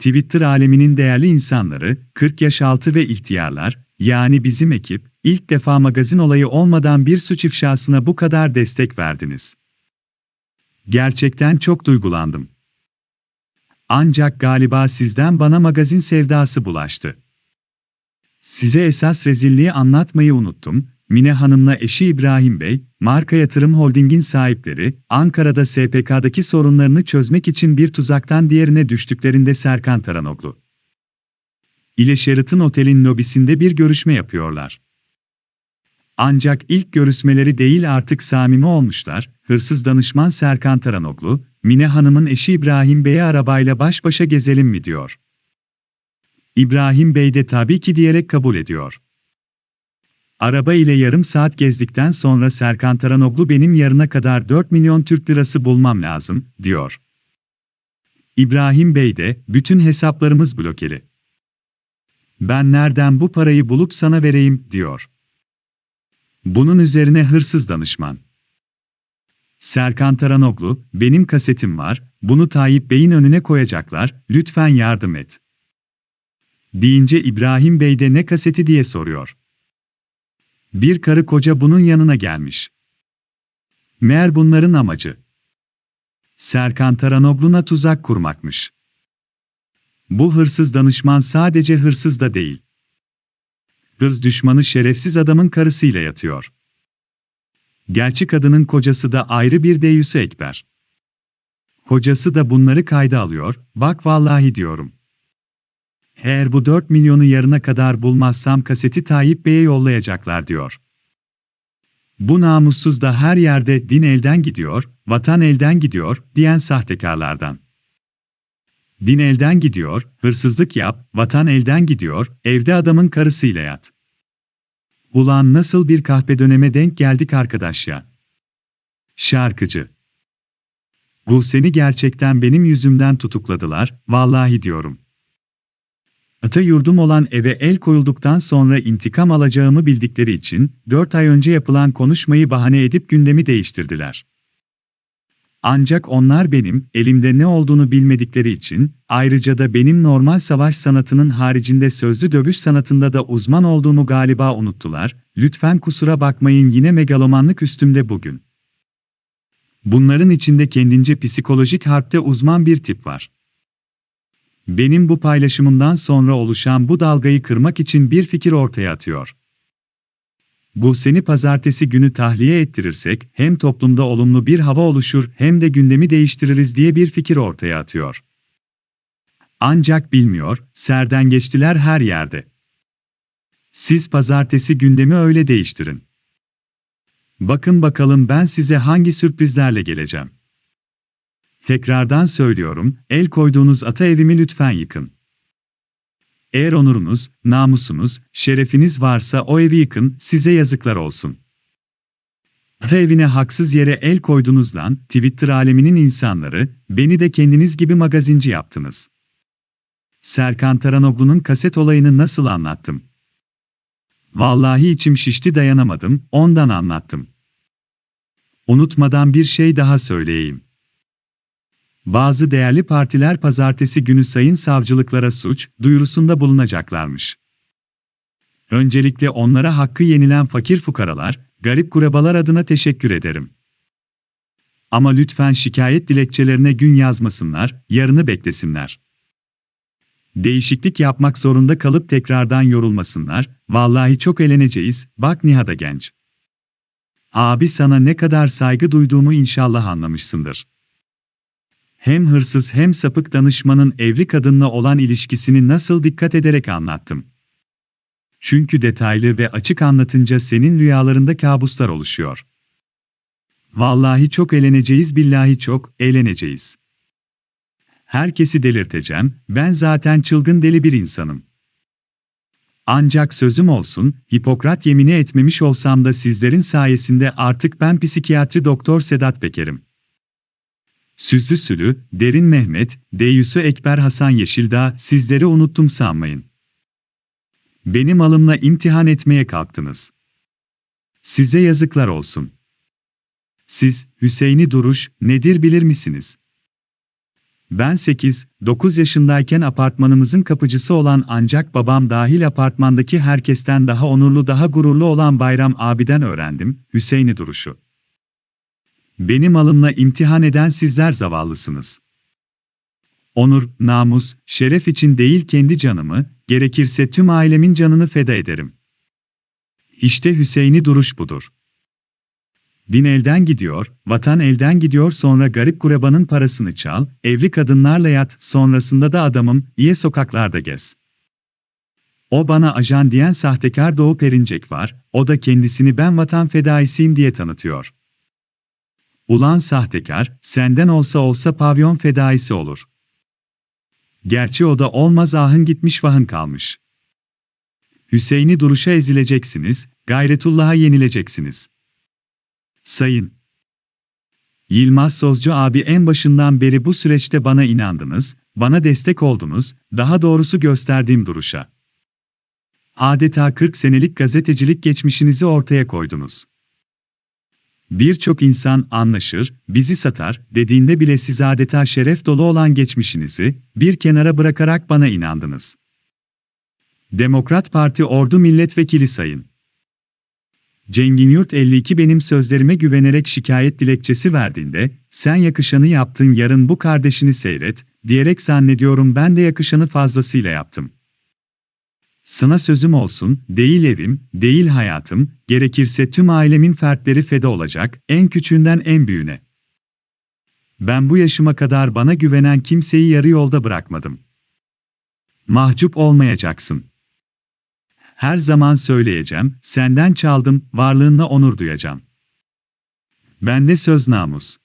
Twitter aleminin değerli insanları, 40 yaş altı ve ihtiyarlar, yani bizim ekip, ilk defa magazin olayı olmadan bir suç ifşasına bu kadar destek verdiniz. Gerçekten çok duygulandım. Ancak galiba sizden bana magazin sevdası bulaştı. Size esas rezilliği anlatmayı unuttum. Mine Hanım'la eşi İbrahim Bey, Marka Yatırım Holding'in sahipleri, Ankara'da SPK'daki sorunlarını çözmek için bir tuzaktan diğerine düştüklerinde Serkan Taranoglu ile Sheraton Otel'in lobisinde bir görüşme yapıyorlar. Ancak ilk görüşmeleri değil artık samimi olmuşlar, hırsız danışman Serkan Taranoglu, Mine Hanım'ın eşi İbrahim Bey'e arabayla baş başa gezelim mi diyor. İbrahim Bey de tabii ki diyerek kabul ediyor. Araba ile yarım saat gezdikten sonra Serkan Taranoglu benim yarına kadar 4 milyon Türk lirası bulmam lazım, diyor. İbrahim Bey de, bütün hesaplarımız blokeli. Ben nereden bu parayı bulup sana vereyim, diyor. Bunun üzerine hırsız danışman. Serkan Taranoglu, benim kasetim var, bunu Tayyip Bey'in önüne koyacaklar, lütfen yardım et. Deyince İbrahim Bey de ne kaseti diye soruyor. Bir karı koca bunun yanına gelmiş. Meğer bunların amacı. Serkan Taranoglu'na tuzak kurmakmış. Bu hırsız danışman sadece hırsız da değil. Hırs düşmanı şerefsiz adamın karısıyla yatıyor. Gerçi kadının kocası da ayrı bir deyyüsü ekber. Kocası da bunları kayda alıyor, bak vallahi diyorum. Eğer bu 4 milyonu yarına kadar bulmazsam kaseti Tayyip Bey'e yollayacaklar diyor. Bu namussuz da her yerde din elden gidiyor, vatan elden gidiyor diyen sahtekarlardan. Din elden gidiyor, hırsızlık yap, vatan elden gidiyor, evde adamın karısıyla yat. Ulan nasıl bir kahpe döneme denk geldik arkadaş ya. Şarkıcı. Gulsen'i gerçekten benim yüzümden tutukladılar, vallahi diyorum. Ata yurdum olan eve el koyulduktan sonra intikam alacağımı bildikleri için, 4 ay önce yapılan konuşmayı bahane edip gündemi değiştirdiler. Ancak onlar benim, elimde ne olduğunu bilmedikleri için, ayrıca da benim normal savaş sanatının haricinde sözlü dövüş sanatında da uzman olduğumu galiba unuttular, lütfen kusura bakmayın yine megalomanlık üstümde bugün. Bunların içinde kendince psikolojik harpte uzman bir tip var. Benim bu paylaşımımdan sonra oluşan bu dalgayı kırmak için bir fikir ortaya atıyor. Bu seni pazartesi günü tahliye ettirirsek hem toplumda olumlu bir hava oluşur hem de gündemi değiştiririz diye bir fikir ortaya atıyor. Ancak bilmiyor, serden geçtiler her yerde. Siz pazartesi gündemi öyle değiştirin. Bakın bakalım ben size hangi sürprizlerle geleceğim. Tekrardan söylüyorum, el koyduğunuz ata evimi lütfen yıkın. Eğer onurunuz, namusunuz, şerefiniz varsa o evi yıkın, size yazıklar olsun. Ata evine haksız yere el koydunuz lan, Twitter aleminin insanları, beni de kendiniz gibi magazinci yaptınız. Serkan Taranoglu'nun kaset olayını nasıl anlattım? Vallahi içim şişti dayanamadım, ondan anlattım. Unutmadan bir şey daha söyleyeyim. Bazı değerli partiler pazartesi günü sayın savcılıklara suç duyurusunda bulunacaklarmış. Öncelikle onlara hakkı yenilen fakir fukaralar, garip kurabalar adına teşekkür ederim. Ama lütfen şikayet dilekçelerine gün yazmasınlar, yarını beklesinler. Değişiklik yapmak zorunda kalıp tekrardan yorulmasınlar, vallahi çok eğleneceğiz, bak Nihat'a genç. Abi sana ne kadar saygı duyduğumu inşallah anlamışsındır hem hırsız hem sapık danışmanın evli kadınla olan ilişkisini nasıl dikkat ederek anlattım. Çünkü detaylı ve açık anlatınca senin rüyalarında kabuslar oluşuyor. Vallahi çok eğleneceğiz billahi çok eğleneceğiz. Herkesi delirteceğim, ben zaten çılgın deli bir insanım. Ancak sözüm olsun, Hipokrat yemini etmemiş olsam da sizlerin sayesinde artık ben psikiyatri doktor Sedat Peker'im. Süzlü Sülü, Derin Mehmet, Deyüsü Ekber Hasan Yeşildağ, sizleri unuttum sanmayın. Benim alımla imtihan etmeye kalktınız. Size yazıklar olsun. Siz, Hüseyin'i Duruş, nedir bilir misiniz? Ben 8-9 yaşındayken apartmanımızın kapıcısı olan ancak babam dahil apartmandaki herkesten daha onurlu daha gururlu olan Bayram abiden öğrendim, Hüseyin'i duruşu. Benim malımla imtihan eden sizler zavallısınız. Onur, namus, şeref için değil kendi canımı, gerekirse tüm ailemin canını feda ederim. İşte Hüseyin'i duruş budur. Din elden gidiyor, vatan elden gidiyor sonra garip gurebanın parasını çal, evli kadınlarla yat, sonrasında da adamım, iye sokaklarda gez. O bana ajan diyen sahtekar Doğu Perinçek var, o da kendisini ben vatan fedaisiyim diye tanıtıyor. Ulan sahtekar, senden olsa olsa pavyon fedaisi olur. Gerçi o da olmaz ahın gitmiş vahın kalmış. Hüseyin'i duruşa ezileceksiniz, gayretullah'a yenileceksiniz. Sayın Yılmaz Sozcu abi en başından beri bu süreçte bana inandınız, bana destek oldunuz, daha doğrusu gösterdiğim duruşa. Adeta 40 senelik gazetecilik geçmişinizi ortaya koydunuz. Birçok insan anlaşır, bizi satar dediğinde bile siz adeta şeref dolu olan geçmişinizi bir kenara bırakarak bana inandınız. Demokrat Parti Ordu Milletvekili Sayın Cengin Yurt 52 benim sözlerime güvenerek şikayet dilekçesi verdiğinde, sen yakışanı yaptın yarın bu kardeşini seyret, diyerek zannediyorum ben de yakışanı fazlasıyla yaptım. Sana sözüm olsun, değil evim, değil hayatım, gerekirse tüm ailemin fertleri feda olacak, en küçüğünden en büyüğüne. Ben bu yaşıma kadar bana güvenen kimseyi yarı yolda bırakmadım. Mahcup olmayacaksın. Her zaman söyleyeceğim, senden çaldım, varlığınla onur duyacağım. Bende söz namus.